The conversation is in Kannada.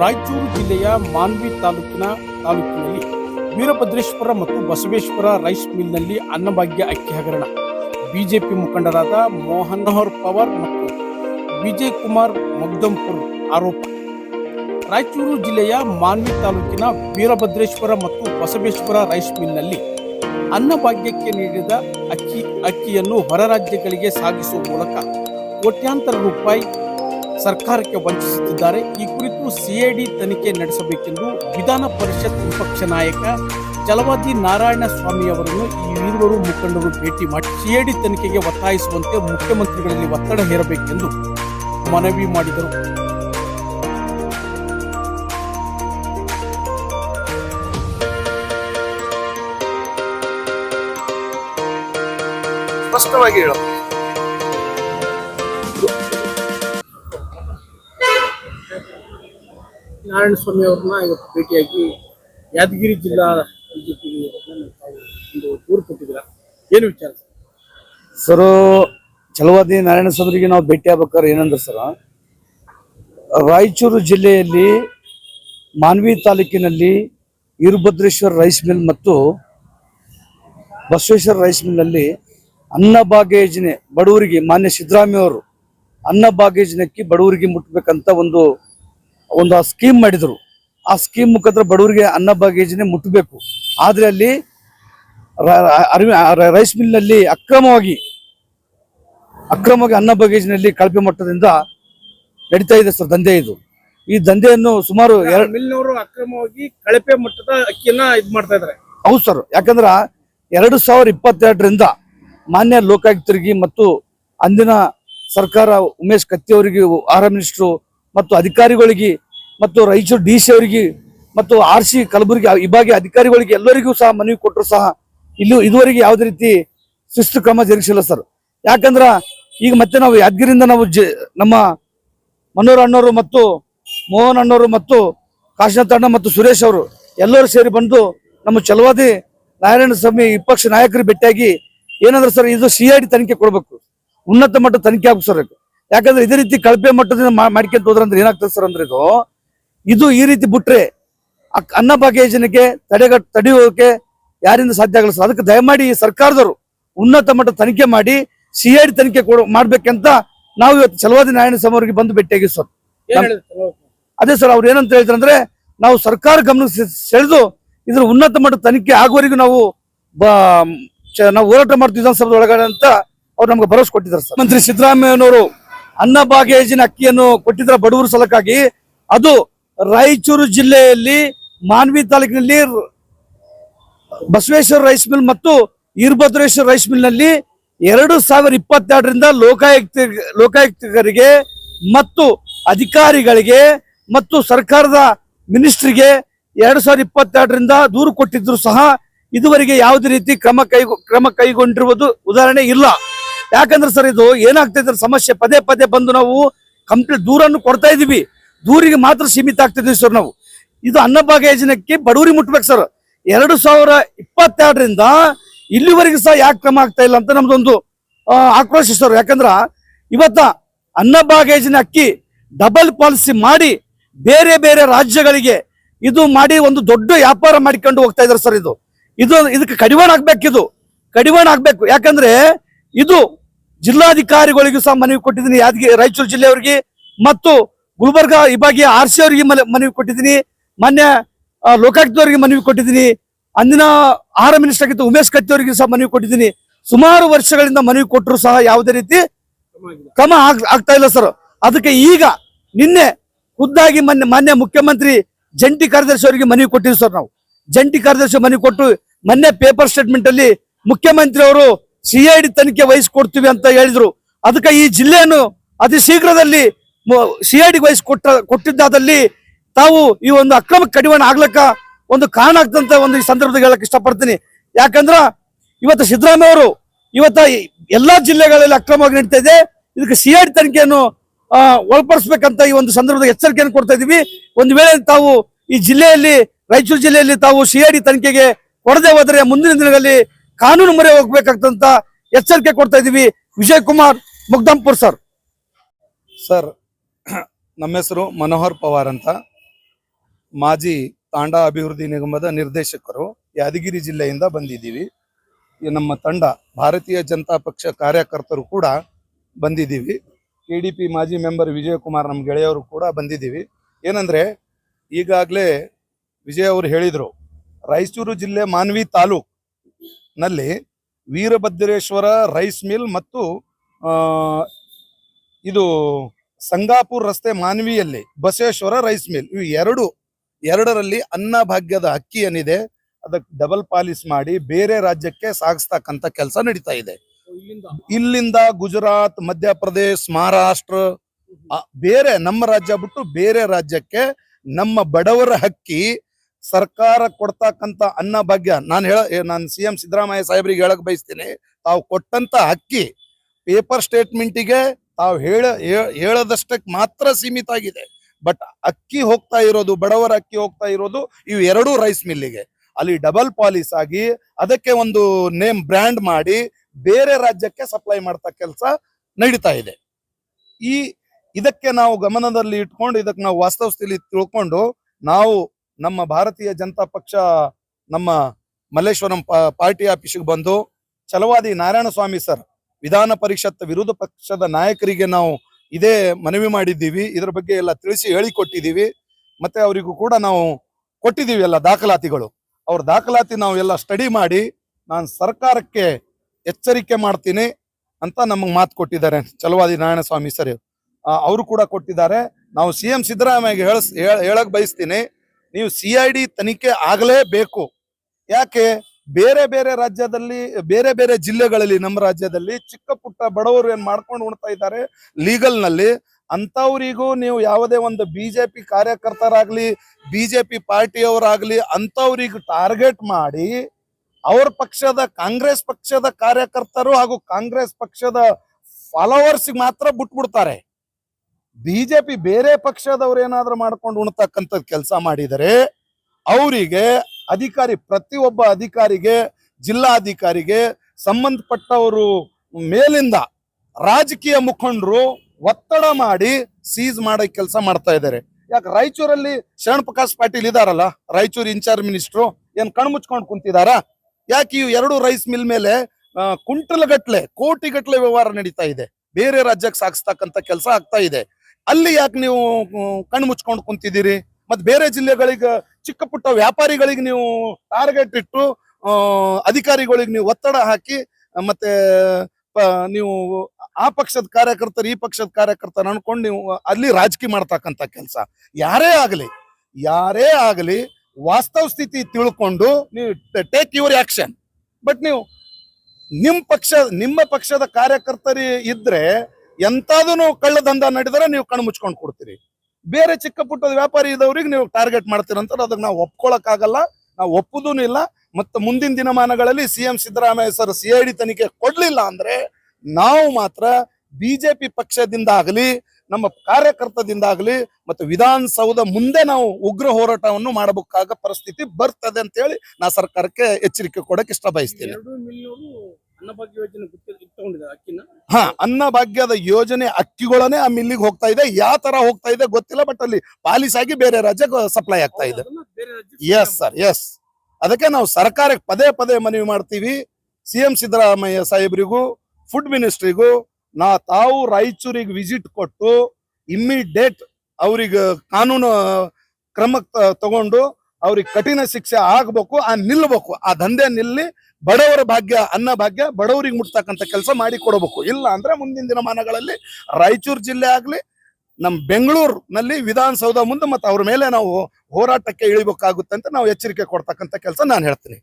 ರಾಯಚೂರು ಜಿಲ್ಲೆಯ ಮಾನ್ವಿ ತಾಲೂಕಿನ ತಾಲೂಕಿನಲ್ಲಿ ವೀರಭದ್ರೇಶ್ವರ ಮತ್ತು ಬಸವೇಶ್ವರ ರೈಸ್ ಮಿಲ್ನಲ್ಲಿ ಅನ್ನಭಾಗ್ಯ ಅಕ್ಕಿ ಹಗರಣ ಬಿಜೆಪಿ ಮುಖಂಡರಾದ ಮೋಹನ್ ಮನೋಹರ್ ಪವಾರ್ ಮತ್ತು ವಿಜಯ್ ಕುಮಾರ್ ಮಗ್ದಂಪುರ್ ಆರೋಪ. ರಾಯಚೂರು ಜಿಲ್ಲೆಯ ಮಾನ್ವಿ ತಾಲೂಕಿನ ವೀರಭದ್ರೇಶ್ವರ ಮತ್ತು ಬಸವೇಶ್ವರ ರೈಸ್ ಮಿಲ್ನಲ್ಲಿ ಅನ್ನಭಾಗ್ಯಕ್ಕೆ ನೀಡಿದ ಅಕ್ಕಿ ಅಕ್ಕಿಯನ್ನು ಹೊರ ರಾಜ್ಯಗಳಿಗೆ ಸಾಗಿಸುವ ಮೂಲಕ ಕೋಟ್ಯಾಂತರ ರೂಪಾಯಿ ಸರ್ಕಾರಕ್ಕೆ ವಂಚಿಸುತ್ತಿದ್ದಾರೆ. ಈ ಕುರಿತು ಸಿಐಡಿ ತನಿಖೆ ನಡೆಸಬೇಕೆಂದು ವಿಧಾನ ಪರಿಷತ್ ವಿಪಕ್ಷ ನಾಯಕ ಚಲವಾದಿ ನಾರಾಯಣ ಸ್ವಾಮಿ ಅವರನ್ನು ಈ ಇರುವರು ಮುಖಂಡರು ಭೇಟಿ ಮಾಡಿ ಸಿಐಡಿ ತನಿಖೆಗೆ ಒತ್ತಾಯಿಸುವಂತೆ ಮುಖ್ಯಮಂತ್ರಿಗಳಲ್ಲಿ ಒತ್ತಡ ಹೇರಬೇಕೆಂದು ಮನವಿ ಮಾಡಿದರು. ಸ್ಪಷ್ಟವಾಗಿ ಹೇಳು ನಾರಾಯಣ ಸ್ವಾಮಿ ಅವ್ರನ್ನ ಇವತ್ತು ಭೇಟಿಯಾಗಿ ಯಾದಗಿರಿ ಜಿಲ್ಲಾ ಬಿಜೆಪಿ ಒಂದು ದೂರು ಕೊಟ್ಟಿದ್ದೀರಾ ಏನು ವಿಚಾರ ಸರ್? ಚಲವಾದಿ ನಾರಾಯಣ ಸ್ವಾಮಿಗೆ ನಾವು ಭೇಟಿ ಆಗ್ಬೇಕಾದ್ರೆ ಏನಂದ್ರೆ ಸರ್, ರಾಯಚೂರು ಜಿಲ್ಲೆಯಲ್ಲಿ ಮಾನ್ವಿ ತಾಲೂಕಿನಲ್ಲಿ ವೀರಭದ್ರೇಶ್ವರ ರೈಸ್ ಮಿಲ್ ಮತ್ತು ಬಸವೇಶ್ವರ ರೈಸ್ ಮಿಲ್ನಲ್ಲಿ ಅನ್ನಭಾಗ್ಯ ಯೋಜನೆ ಬಡವರಿಗೆ ಮಾನ್ಯ ಸಿದ್ದರಾಮಯ್ಯ ಅವರು ಅನ್ನಭಾಗ್ಯ ಯೋಜನೆಗೆ ಬಡವರಿಗೆ ಮುಟ್ಟಬೇಕಂತ ಒಂದು ಒಂದು ಸ್ಕೀಮ್ ಮಾಡಿದರು. ಆ ಸ್ಕೀಮ್ ಮುಖಾಂತರ ಬಡವರಿಗೆ ಅನ್ನಭಾಗ್ಯ ಯೋಜನೆ ಮುಟ್ಟಬೇಕು ಆದರೆ ಅಲ್ಲಿ ರೈಸ್ ಮಿಲ್ನಲ್ಲಿ ಅಕ್ರಮವಾಗಿ ಅಕ್ರಮವಾಗಿ ಅನ್ನ ಯೋಜನೆಯಲ್ಲಿ ಕಳಪೆ ಮಟ್ಟದಿಂದ ನಡೀತಾ ಇದೆ ಸರ್ ದಂಧೆ ಇದು. ಈ ದಂಧೆಯನ್ನು ಸುಮಾರು ಎರಡು ಮಿಲ್ನವರು ಅಕ್ರಮವಾಗಿ ಕಳಪೆ ಮಟ್ಟದ ಅಕ್ಕಿಯನ್ನ ಇದು ಮಾಡ್ತಾ ಇದ್ದಾರೆ ಹೌದು ಸರ್. ಯಾಕಂದ್ರ ಎರಡು ಸಾವಿರ ಇಪ್ಪತ್ತೆರಡರಿಂದ ಮಾನ್ಯ ಲೋಕಾಯುಕ್ತರಿಗೆ ಮತ್ತು ಅಂದಿನ ಸರ್ಕಾರ ಉಮೇಶ್ ಕತ್ತಿ ಅವರಿಗೆ ಆಹಾರ ಮಿನಿಸ್ಟ್ರು ಮತ್ತು ಅಧಿಕಾರಿಗಳಿಗೆ ಮತ್ತು ರಾಯಚೂರು ಡಿ ಸಿ ಅವರಿಗೆ ಮತ್ತು ಆರ್ ಸಿ ಕಲಬುರಗಿ ವಿಭಾಗೀಯ ಅಧಿಕಾರಿಗಳಿಗೆ ಎಲ್ಲರಿಗೂ ಸಹ ಮನವಿ ಕೊಟ್ಟರು ಸಹ ಇಲ್ಲೂ ಇದುವರೆಗೆ ಯಾವುದೇ ರೀತಿ ಶಿಸ್ತು ಕ್ರಮ ಜರುಗಿಸಿಲ್ಲ ಸರ್. ಯಾಕಂದ್ರ ಈಗ ಮತ್ತೆ ನಾವು ಯಾದಗಿರಿಂದ ನಾವು ನಮ್ಮ ಮನೋಹರ್ ಅಣ್ಣವರು ಮತ್ತು ಮೋಹನ್ ಅಣ್ಣವರು ಮತ್ತು ಕಾಶಿನಾಥ್ ಅಣ್ಣ ಮತ್ತು ಸುರೇಶ್ ಅವರು ಎಲ್ಲರೂ ಸೇರಿ ಬಂದು ನಮ್ಮ ಚಲವಾದಿ ನಾರಾಯಣ ಸ್ವಾಮಿ ವಿಪಕ್ಷ ನಾಯಕರು ಭೇಟಿಯಾಗಿ ಏನಂದ್ರೆ ಸರ್ ಇದು ಸಿ ಐ ಡಿ ತನಿಖೆ ಕೊಡಬೇಕು. ಉನ್ನತ ಮಟ್ಟ ತನಿಖೆ ಆಗ್ಬೇಕು ಸರ್ ಯಾಕಂದ್ರೆ ಇದೇ ರೀತಿ ಕಳಪೆ ಮಟ್ಟದಿಂದ ಮಾಡ್ಕೊಂತ ಹೋದ್ರೆ ಏನಾಗ್ತದೆ ಸರ್ ಅಂದ್ರೆ ಇದು ಇದು ಈ ರೀತಿ ಬಿಟ್ರೆ ಅಕ್- ಅನ್ನಭಾಗ್ಯ ಯೋಜನೆಗೆ ತಡೆಗಟ್ ತಡೆಯೋಕೆ ಯಾರಿಂದ ಸಾಧ್ಯ ಆಗಲ್ಲ ಸರ್. ಅದಕ್ಕೆ ದಯಮಾಡಿ ಈ ಸರ್ಕಾರದವರು ಉನ್ನತ ಮಟ್ಟ ತನಿಖೆ ಮಾಡಿ ಸಿ ಐ ಡಿ ತನಿಖೆ ಕೊಡ ಮಾಡ್ಬೇಕಂತ ನಾವು ಇವತ್ತು ಚಲವಾದಿ ನಾರಾಯಣ ಸ್ವಾಮಿ ಅವರಿಗೆ ಬಂದು ಭೇಟಿಯಾಗಿ ಸರ್? ಅದೇ ಸರ್ ಅವ್ರು ಏನಂತ ಹೇಳ್ತಾರೆ ಅಂದ್ರೆ ನಾವು ಸರ್ಕಾರ ಗಮನ ಸೆಳೆದು ಇದ್ರ ಉನ್ನತ ಮಟ್ಟದ ತನಿಖೆ ಆಗುವವರೆಗೂ ನಾವು ನಾವು ಹೋರಾಟ ಮಾಡ್ತೀವಿ ವಿಧಾನಸಭೆ ಒಳಗಡೆ ಅಂತ ಅವ್ರು ನಮ್ಗೆ ಭರವಸೆ ಕೊಟ್ಟಿದ್ದಾರೆ ಸರ್. ಮಂತ್ರಿ ಸಿದ್ದರಾಮಯ್ಯನವರು ಅನ್ನಭಾಗ್ಯ ಯೋಜನೆ ಅಕ್ಕಿಯನ್ನು ಕೊಟ್ಟಿದ್ರ ಬಡವರ ಸಲಕ್ಕಾಗಿ ಅದು ರಾಯಚೂರು ಜಿಲ್ಲೆಯಲ್ಲಿ ಮಾನ್ವಿ ತಾಲೂಕಿನಲ್ಲಿ ಬಸವೇಶ್ವರ ರೈಸ್ ಮಿಲ್ ಮತ್ತು ವೀರಭದ್ರೇಶ್ವರ ರೈಸ್ ಮಿಲ್ನಲ್ಲಿ ಎರಡು ಸಾವಿರ ಇಪ್ಪತ್ತೆರಡರಿಂದ ಲೋಕಾಯುಕ್ತ ಲೋಕಾಯುಕ್ತರಿಗೆ ಮತ್ತು ಅಧಿಕಾರಿಗಳಿಗೆ ಮತ್ತು ಸರ್ಕಾರದ ಮಿನಿಸ್ಟ್ರಿಗೆ ಎರಡು ಸಾವಿರ ಇಪ್ಪತ್ತೆರಡರಿಂದ ದೂರು ಕೊಟ್ಟಿದ್ರು ಸಹ ಇದುವರೆಗೆ ಯಾವುದೇ ರೀತಿ ಕ್ರಮ ಕೈ ಕ್ರಮ ಕೈಗೊಂಡಿರುವುದು ಉದಾಹರಣೆ ಇಲ್ಲ. ಯಾಕಂದ್ರೆ ಸರ್ ಇದು ಏನಾಗ್ತಾ ಇದ್ರೆ ಸಮಸ್ಯೆ ಪದೇ ಪದೇ ಬಂದು ನಾವು ಕಂಪ್ಲೀಟ್ ದೂರನ್ನು ಕೊಡ್ತಾ ಇದೀವಿ ದೂರಿಗೆ ಮಾತ್ರ ಸೀಮಿತ ಆಗ್ತಿದ್ವಿ ಸರ್ ನಾವು. ಇದು ಅನ್ನಭಾಗ್ಯ ಯೋಜನೆಗೆ ಬಡವರಿಗೆ ಮುಟ್ಬೇಕು ಸರ್. ಎರಡು ಸಾವಿರ ಇಪ್ಪತ್ತೆರಡರಿಂದ ಇಲ್ಲಿವರೆಗೂ ಸಹ ಯಾಕೆ ಕ್ರಮ ಆಗ್ತಾ ಇಲ್ಲ ಅಂತ ನಮ್ದೊಂದು ಆಕ್ರೋಶ ಸರ್. ಯಾಕಂದ್ರ ಇವತ್ತ ಅನ್ನಭಾಗ್ಯ ಯೋಜನೆ ಅಕ್ಕಿ ಡಬಲ್ ಪಾಲಿಸಿ ಮಾಡಿ ಬೇರೆ ಬೇರೆ ರಾಜ್ಯಗಳಿಗೆ ಇದು ಮಾಡಿ ಒಂದು ದೊಡ್ಡ ವ್ಯಾಪಾರ ಮಾಡಿಕೊಂಡು ಹೋಗ್ತಾ ಇದಾರೆ ಸರ್ ಇದು. ಇದು ಇದಕ್ಕೆ ಕಡಿವಾಣ ಆಗ್ಬೇಕಿದು ಕಡಿವಾಣ ಆಗ್ಬೇಕು. ಯಾಕಂದ್ರೆ ಇದು ಜಿಲ್ಲಾಧಿಕಾರಿಗಳಿಗೂ ಸಹ ಮನವಿ ಕೊಟ್ಟಿದ್ದೀನಿ, ಯಾದಗಿರಿ ರಾಯಚೂರು ಜಿಲ್ಲೆಯವರಿಗೆ ಮತ್ತು ಗುಲ್ಬರ್ಗಾ ವಿಭಾಗೀಯ ಆರ್ ಸಿ ಅವರಿಗೆ ಮನ- ಮನವಿ ಕೊಟ್ಟಿದ್ದೀನಿ. ಮಾನ್ಯ ಲೋಕಾಯುಕ್ತವರಿಗೆ ಮನವಿ ಕೊಟ್ಟಿದ್ದೀನಿ. ಅಂದಿನ ಆಹಾರ ಮಿನಿಸ್ಟರ್ ಆಗಿತ್ತು ಉಮೇಶ್ ಕತ್ತಿ ಅವರಿಗೆ ಸಹ ಮನವಿ ಕೊಟ್ಟಿದ್ದೀನಿ. ಸುಮಾರು ವರ್ಷಗಳಿಂದ ಮನವಿ ಕೊಟ್ಟರು ಸಹ ಯಾವುದೇ ರೀತಿ ಕ್ರಮ. ಆಗ್ತಾ ಇಲ್ಲ ಸರ್. ಅದಕ್ಕೆ ಈಗ ನಿನ್ನೆ ಖುದ್ದಾಗಿ ಮೊನ್ನೆ ಮಾನ್ಯ ಮುಖ್ಯಮಂತ್ರಿ ಜಂಟಿ ಕಾರ್ಯದರ್ಶಿ ಅವರಿಗೆ ಮನವಿ ಕೊಟ್ಟಿದ್ವಿ ಸರ್ ನಾವು. ಜಂಟಿ ಕಾರ್ಯದರ್ಶಿ ಮನವಿ ಕೊಟ್ಟು ಮೊನ್ನೆ ಪೇಪರ್ ಸ್ಟೇಟ್ಮೆಂಟ್ ಅಲ್ಲಿ ಮುಖ್ಯಮಂತ್ರಿ ಅವರು ಸಿಐಡಿ ತನಿಖೆ ವಹಿಸಿಕೊಡ್ತೀವಿ ಅಂತ ಹೇಳಿದ್ರು. ಅದಕ್ಕೆ ಈ ಜಿಲ್ಲೆಯನ್ನು ಅತಿ ಶೀಘ್ರದಲ್ಲಿ ಸಿಐಡಿ ವಹಿಸಿಕೊಟ್ಟ ಕೊಟ್ಟಿದ್ದಾದಲ್ಲಿ ತಾವು ಈ ಒಂದು ಅಕ್ರಮ ಕಡಿವಾಣ ಆಗ್ಲಕ್ಕ ಒಂದು ಕಾರಣ ಆಗ್ತಂತ ಒಂದು ಈ ಸಂದರ್ಭದಲ್ಲಿ ಹೇಳಕ್ ಇಷ್ಟಪಡ್ತೀನಿ. ಯಾಕಂದ್ರ ಇವತ್ತು ಸಿದ್ದರಾಮಯ್ಯ ಅವರು ಇವತ್ತ ಎಲ್ಲಾ ಜಿಲ್ಲೆಗಳಲ್ಲಿ ಅಕ್ರಮವಾಗಿ ನಡೀತಾ ಇದೆ. ಇದಕ್ಕೆ ಸಿಐಡಿ ತನಿಖೆಯನ್ನು ಆ, ಒಳಪಡಿಸ್ಬೇಕಂತ ಈ ಒಂದು ಸಂದರ್ಭದಲ್ಲಿ ಎಚ್ಚರಿಕೆಯನ್ನು ಕೊಡ್ತಾ ಇದೀವಿ. ಒಂದು ವೇಳೆ ತಾವು ಈ ಜಿಲ್ಲೆಯಲ್ಲಿ ರಾಯಚೂರು ಜಿಲ್ಲೆಯಲ್ಲಿ ತಾವು ಸಿಐಡಿ ತನಿಖೆಗೆ ಕೊಡದೆ ಹೋದರೆ ಮುಂದಿನ ದಿನಗಳಲ್ಲಿ ಕಾನೂನು ಮೊರೆ ಹೋಗ್ಬೇಕಾಗ್ತಂತ ಎಚ್ಚರಿಕೆ ಕೊಡ್ತಾ ಇದೀವಿ. ವಿಜಯ್ ಕುಮಾರ್ ಮುಗ್ದಂಪುರ್ ಸರ್. ಸರ್ ನಮ್ಮ ಹೆಸರು ಮನೋಹರ್ ಪವಾರ್ ಅಂತ. ಮಾಜಿ ತಾಂಡ ಅಭಿವೃದ್ಧಿ ನಿಗಮದ ನಿರ್ದೇಶಕರು ಯಾದಗಿರಿ ಜಿಲ್ಲೆಯಿಂದ ಬಂದಿದ್ದೀವಿ. ನಮ್ಮ ತಂಡ ಭಾರತೀಯ ಜನತಾ ಪಕ್ಷ ಕಾರ್ಯಕರ್ತರು ಕೂಡ ಬಂದಿದ್ದೀವಿ. ಕೆ ಡಿ ಪಿ ಮಾಜಿ ಮೆಂಬರ್ ವಿಜಯಕುಮಾರ್ ನಮ್ಮ ಗೆಳೆಯವರು ಕೂಡ ಬಂದಿದ್ದೀವಿ. ಏನಂದರೆ ಈಗಾಗಲೇ ವಿಜಯ್ ಅವರು ಹೇಳಿದರು, ರಾಯಚೂರು ಜಿಲ್ಲೆ ಮಾನ್ವಿ ತಾಲೂಕ್ನಲ್ಲಿ ವೀರಭದ್ರೇಶ್ವರ ರೈಸ್ ಮಿಲ್ ಮತ್ತು ಇದು ಸಂಗಾಪುರ್ ರಸ್ತೆ ಮಾನವಿಯಲ್ಲಿ, ಬಸವೇಶ್ವರ ರೈಸ್ ಮಿಲ್. ಇವು ಎರಡು, ಎರಡರಲ್ಲಿ ಅನ್ನ ಭಾಗ್ಯದ ಅಕ್ಕಿ ಏನಿದೆ, ಅದಕ್ಕೆ ಡಬಲ್ ಪಾಲಿಸ್ ಮಾಡಿ ಬೇರೆ ರಾಜ್ಯಕ್ಕೆ ಸಾಗಿಸ್ತಕ್ಕಂತ ಕೆಲಸ ನಡೀತಾ ಇದೆ. ಇಲ್ಲಿಂದ ಇಲ್ಲಿಂದ ಗುಜರಾತ್, ಮಧ್ಯಪ್ರದೇಶ, ಮಹಾರಾಷ್ಟ್ರ ಬೇರೆ ನಮ್ಮ ರಾಜ್ಯ ಬಿಟ್ಟು ಬೇರೆ ರಾಜ್ಯಕ್ಕೆ ನಮ್ಮ ಬಡವರ ಹಕ್ಕಿ ಸರ್ಕಾರ ಕೊಡ್ತಕ್ಕಂತ ಅನ್ನ ಭಾಗ್ಯ, ನಾನು ಹೇಳ ನಾನು ಸಿ ಎಂ ಸಿದ್ದರಾಮಯ್ಯ ಸಾಹೇಬ್ರಿಗೆ ಹೇಳಕ್ ಬಯಸ್ತೀನಿ, ತಾವು ಕೊಟ್ಟಂತ ಹಕ್ಕಿ, ಪೇಪರ್ ಸ್ಟೇಟ್ಮೆಂಟಿಗೆ ತಾವು ಹೇಳ ಹೇಳದಷ್ಟಕ್ಕೆ ಮಾತ್ರ ಸೀಮಿತ ಆಗಿದೆ. ಬಟ್ ಅಕ್ಕಿ ಹೋಗ್ತಾ ಇರೋದು, ಬಡವರ ಅಕ್ಕಿ ಹೋಗ್ತಾ ಇರೋದು, ಇವು ಎರಡೂ ರೈಸ್ ಮಿಲ್ಲಿಗೆ ಅಲ್ಲಿ ಡಬಲ್ ಪಾಲಿಸ್ ಆಗಿ ಅದಕ್ಕೆ ಒಂದು ನೇಮ್ ಬ್ರ್ಯಾಂಡ್ ಮಾಡಿ ಬೇರೆ ರಾಜ್ಯಕ್ಕೆ ಸಪ್ಲೈ ಮಾಡ್ತಾ ಕೆಲಸ ನಡೀತಾ ಇದೆ. ಈ ಇದಕ್ಕೆ ನಾವು ಗಮನದಲ್ಲಿ ಇಟ್ಕೊಂಡು, ಇದಕ್ಕೆ ನಾವು ವಾಸ್ತವ ಸ್ಥಿತಿ ತಿಳ್ಕೊಂಡು, ನಾವು ನಮ್ಮ ಭಾರತೀಯ ಜನತಾ ಪಕ್ಷ, ನಮ್ಮ ಮಲ್ಲೇಶ್ವರಂ ಪಾರ್ಟಿ ಆಫೀಸಿಗೆ ಬಂದು, ಛಲವಾದಿ ನಾರಾಯಣ ಸ್ವಾಮಿ ಸರ್ ವಿಧಾನ ಪರಿಷತ್ ವಿರೋಧ ಪಕ್ಷದ ನಾಯಕರಿಗೆ ನಾವು ಇದೇ ಮನವಿ ಮಾಡಿದ್ದೀವಿ. ಇದರ ಬಗ್ಗೆ ಎಲ್ಲ ತಿಳಿಸಿ ಹೇಳಿಕೊಟ್ಟಿದ್ದೀವಿ. ಮತ್ತೆ ಅವರಿಗೂ ಕೂಡ ನಾವು ಕೊಟ್ಟಿದ್ದೀವಿ ಎಲ್ಲ ದಾಖಲಾತಿಗಳು. ಅವ್ರ ದಾಖಲಾತಿ ನಾವು ಎಲ್ಲ ಸ್ಟಡಿ ಮಾಡಿ ನಾನು ಸರ್ಕಾರಕ್ಕೆ ಎಚ್ಚರಿಕೆ ಮಾಡ್ತೀನಿ ಅಂತ ನಮಗೆ ಮಾತು ಕೊಟ್ಟಿದ್ದಾರೆ ಚಲುವಾದಿ ನಾರಾಯಣ ಸ್ವಾಮಿ ಸರ್ ಅವರು ಕೂಡ ಕೊಟ್ಟಿದ್ದಾರೆ. ನಾವು ಸಿ ಎಂ ಹೇಳ್- ಹೇಳಕ್ ಬಯಸ್ತೀನಿ. ನೀವು ಸಿ ಐ ಡಿ ತನಿಖೆ ಆಗಲೇಬೇಕು. ಯಾಕೆ? ಬೇರೆ ಬೇರೆ ರಾಜ್ಯದಲ್ಲಿ, ಬೇರೆ ಬೇರೆ ಜಿಲ್ಲೆಗಳಲ್ಲಿ, ನಮ್ಮ ರಾಜ್ಯದಲ್ಲಿ ಚಿಕ್ಕ ಪುಟ್ಟ ಬಡವರು ಏನ್ ಮಾಡ್ಕೊಂಡು ಉಣ್ತಾ ಇದ್ದಾರೆ? ಲೀಗಲ್ನಲ್ಲಿ. ಅಂತವ್ರಿಗೂ ನೀವು ಯಾವುದೇ ಒಂದು ಬಿಜೆಪಿ ಕಾರ್ಯಕರ್ತರಾಗ್ಲಿ ಬಿಜೆಪಿ ಪಾರ್ಟಿಯವರಾಗ್ಲಿ ಅಂತವ್ರಿಗೆ ಟಾರ್ಗೆಟ್ ಮಾಡಿ, ಅವ್ರ ಪಕ್ಷದ, ಕಾಂಗ್ರೆಸ್ ಪಕ್ಷದ ಕಾರ್ಯಕರ್ತರು ಹಾಗೂ ಕಾಂಗ್ರೆಸ್ ಪಕ್ಷದ ಫಾಲೋವರ್ಸ್ ಮಾತ್ರ ಬಿಟ್ಬಿಡ್ತಾರೆ. ಬಿಜೆಪಿ ಬೇರೆ ಪಕ್ಷದವ್ರು ಏನಾದ್ರು ಮಾಡ್ಕೊಂಡು ಉಣ್ತಕ್ಕಂಥದ್ದು ಕೆಲಸ ಮಾಡಿದರೆ, ಅವರಿಗೆ ಅಧಿಕಾರಿ, ಪ್ರತಿಯೊಬ್ಬ ಅಧಿಕಾರಿಗೆ, ಜಿಲ್ಲಾಧಿಕಾರಿಗೆ ಸಂಬಂಧಪಟ್ಟವರು ಮೇಲಿಂದ ರಾಜಕೀಯ ಮುಖಂಡರು ಒತ್ತಡ ಮಾಡಿ ಸೀಸ್ ಮಾಡೋ ಕೆಲಸ ಮಾಡ್ತಾ ಇದ್ದಾರೆ. ಯಾಕೆ ರಾಯಚೂರಲ್ಲಿ ಶರಣ್ ಪ್ರಕಾಶ್ ಪಾಟೀಲ್ ಇದಾರಲ್ಲ, ರಾಯಚೂರು ಇನ್ಚಾರ್ಜ್ ಮಿನಿಸ್ಟ್ರು, ಏನ್ ಕಣ್ಣು ಮುಚ್ಕೊಂಡು ಕುಂತಿದಾರಾ? ಯಾಕೆ ಇವು ಎರಡು ರೈಸ್ ಮಿಲ್ ಮೇಲೆ ಕುಂಟಲ್ಗಟ್ಲೆ ಗಟ್ಲೆ ಕೋಟಿ ಗಟ್ಲೆ ವ್ಯವಹಾರ ನಡೀತಾ ಇದೆ. ಬೇರೆ ರಾಜ್ಯಕ್ಕೆ ಸಾಗಿಸ್ತಕ್ಕಂಥ ಕೆಲಸ ಆಗ್ತಾ ಇದೆ. ಅಲ್ಲಿ ಯಾಕೆ ನೀವು ಕಣ್ಮುಚ್ಕೊಂಡು ಕುಂತಿದ್ದೀರಿ? ಮತ್ತೆ ಬೇರೆ ಜಿಲ್ಲೆಗಳಿಗೆ ಚಿಕ್ಕ ಪುಟ್ಟ ವ್ಯಾಪಾರಿಗಳಿಗೆ ನೀವು ಟಾರ್ಗೆಟ್ ಇಟ್ಟು ಅಧಿಕಾರಿಗಳಿಗೆ ನೀವು ಒತ್ತಡ ಹಾಕಿ, ಮತ್ತೆ ನೀವು ಆ ಪಕ್ಷದ ಕಾರ್ಯಕರ್ತರು, ಈ ಪಕ್ಷದ ಕಾರ್ಯಕರ್ತರು ಅನ್ಕೊಂಡು ನೀವು ಅಲ್ಲಿ ರಾಜಕೀಯ ಮಾಡ್ತಕ್ಕಂಥ ಕೆಲಸ. ಯಾರೇ ಆಗಲಿ ಯಾರೇ ಆಗಲಿ ವಾಸ್ತವ ಸ್ಥಿತಿ ತಿಳ್ಕೊಂಡು ನೀವು ಟೇಕ್ ಯುವರ್ ಆಕ್ಷನ್ ಬಟ್ ನೀವು ನಿಮ್ಮ ಪಕ್ಷ, ನಿಮ್ಮ ಪಕ್ಷದ ಕಾರ್ಯಕರ್ತರಿ ಇದ್ರೆ ಎಂತಾದೂ ಕಳ್ಳ ದಂಧ ನಡೆದರೆ ನೀವು ಕಣ್ಣು ಮುಚ್ಕೊಂಡು ಕೊಡ್ತೀರಿ. ಬೇರೆ ಚಿಕ್ಕ ಪುಟ್ಟದ ವ್ಯಾಪಾರಿ ಇದ್ದವ್ರಿಗೆ ನೀವು ಟಾರ್ಗೆಟ್ ಮಾಡ್ತೀರಂತ ಅದಕ್ಕೆ ನಾವು ಒಪ್ಕೊಳಕ್ ಆಗಲ್ಲ ನಾವು ಒಪ್ಪುದೂ ಇಲ್ಲ. ಮತ್ತು ಮುಂದಿನ ದಿನಮಾನಗಳಲ್ಲಿ C M Siddaramaiah sir C I D ತನಿಖೆ ಕೊಡ್ಲಿಲ್ಲ ಅಂದ್ರೆ ನಾವು ಮಾತ್ರ ಬಿಜೆಪಿ ಪಕ್ಷದಿಂದ ಆಗಲಿ, ನಮ್ಮ ಕಾರ್ಯಕರ್ತದಿಂದ ಆಗಲಿ, ಮತ್ತು ವಿಧಾನಸೌಧ ಮುಂದೆ ನಾವು ಉಗ್ರ ಹೋರಾಟವನ್ನು ಮಾಡಬೇಕಾಗ ಪರಿಸ್ಥಿತಿ ಬರ್ತದೆ ಅಂತ ಹೇಳಿ ನಾ ಸರ್ಕಾರಕ್ಕೆ ಎಚ್ಚರಿಕೆ ಕೊಡಕ್ಕೆ ಇಷ್ಟ ಬಯಸ್ತೀನಿ ಹಾ ಅನ್ನ ಭಾಗ್ಯದ ಯೋಜನೆ ಅಕ್ಕಿಗಳನ್ನೇ ಆ ಮಿಲ್ಲಿಗೆ ಹೋಗ್ತಾ ಇದೆ. ಯಾವ ತರ ಹೋಗ್ತಾ ಇದೆ ಗೊತ್ತಿಲ್ಲ ಬಟ್ ಅಲ್ಲಿ ಪಾಲಿಸ್ ಆಗಿ ಬೇರೆ ರಾಜ್ಯಕ್ಕೆ ಸಪ್ಲೈ ಆಗ್ತಾ ಇದೆ. ಎಸ್ ಸರ್ ಎಸ್ ಅದಕ್ಕೆ ನಾವು ಸರ್ಕಾರಕ್ಕೆ ಪದೇ ಪದೇ ಮನವಿ ಮಾಡ್ತೀವಿ. ಸಿ ಎಂ ಸಿದ್ದರಾಮಯ್ಯ ಸಾಹೇಬ್ರಿಗೂ ಫುಡ್ ಮಿನಿಸ್ಟ್ರಿಗೂ ನಾ ತಾವು ರಾಯಚೂರಿಗೆ ವಿಸಿಟ್ ಕೊಟ್ಟು ಇಮ್ಮಿಡಿಯೇಟ್ ಅವ್ರಿಗೆ ಕಾನೂನು ಕ್ರಮ ತಗೊಂಡು ಅವ್ರಿಗೆ ಕಠಿಣ ಶಿಕ್ಷೆ ಆಗ್ಬೇಕು ಆ ನಿಲ್ಬೇಕು ಆ ದಂಧೆ ನಿಲ್ಲಿ ಬಡವರ ಭಾಗ್ಯ, ಅನ್ನ ಭಾಗ್ಯ ಬಡವರಿಗೆ ಮುಟ್ತಕ್ಕಂಥ ಕೆಲಸ ಮಾಡಿ ಕೊಡಬೇಕು. ಇಲ್ಲ ಅಂದ್ರೆ ಮುಂದಿನ ದಿನಮಾನಗಳಲ್ಲಿ ರಾಯಚೂರು ಜಿಲ್ಲೆ ಆಗಲಿ ನಮ್ಮ ಬೆಂಗಳೂರಿನಲ್ಲಿ ವಿಧಾನಸೌಧ ಮುಂದೆ ಮತ್ತೆ ಅವ್ರ ಮೇಲೆ ನಾವು ಹೋರಾಟಕ್ಕೆ ಇಳಿಬೇಕಾಗುತ್ತಂತ ನಾವು ಎಚ್ಚರಿಕೆ ಕೊಡ್ತಕ್ಕಂಥ ಕೆಲಸ ನಾನು ಹೇಳ್ತೀನಿ.